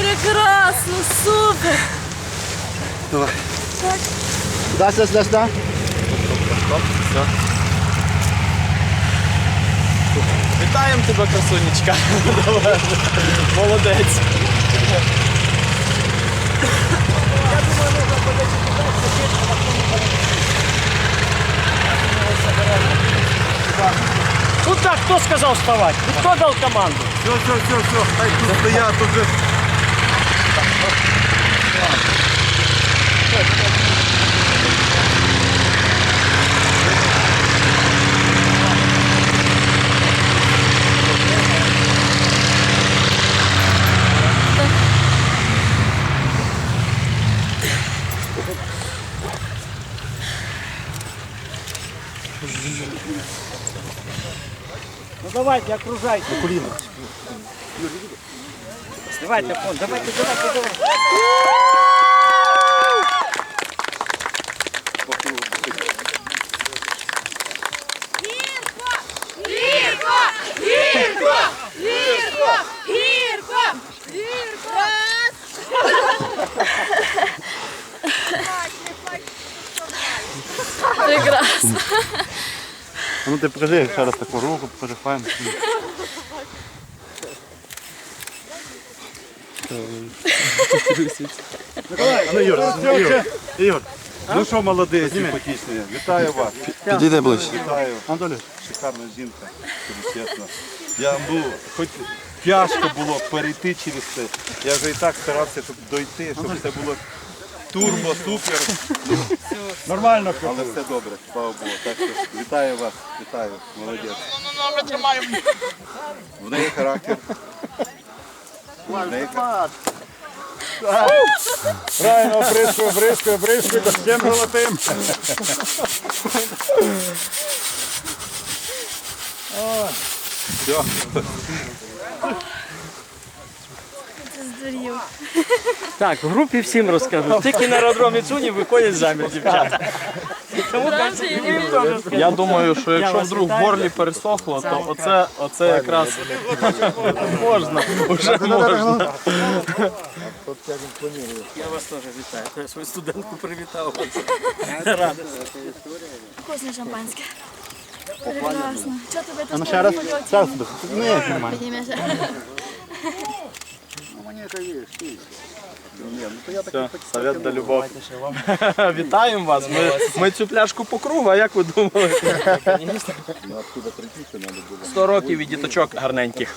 Прекрасно, супер. Давай. Так. Да, сюда, сюда, сюда. Все. Вітаємо тебе, красунечка. Давай. Молодець. Куда? Кто сказал вставать? Кто дал команду? Все, все, все, все. Хай тут стоять уже. Ну давайте, окружайте. Давайте, фон, давайте, давайте, давайте. Ну ти покажи ще раз таку руку, покажи файно. Ну, Юр, Юр, Ігор, ну що молодець, симпатичний, вітаю вас. Підійде ближче. Вітаю. Анатолій, шикарна жінка, тобі чесно. Я, ну, хоч тяжко було перейти через це. Я вже і так старався щоб дойти, щоб це було турбо, супер. Нормально. Але все добре, слава Богу. Так що вітаю вас, вітаю, молодець. В неї характер. В неї характер. Правильно, бризкою, бризкою, бризкою, до всім золотим. Все. Так, в групі всім розкажу. Тільки на аеродромі Цуні виходять заміж дівчата. Тому Раніше я не теж. Я думаю, що якщо вас вдруг в вітаю. горлі пересохло, то оце, оце якраз можна, вже можна. Я вас теж вітаю. Я свою студентку привітав. Радий. Вкусне шампанське. Прекрасно. Що тебе тут Ну ще раз, раз. Ну, совет до любов. Вітаємо вас. Ми, ми цю пляшку по кругу, а як ви думали? 100 років і діточок гарненьких.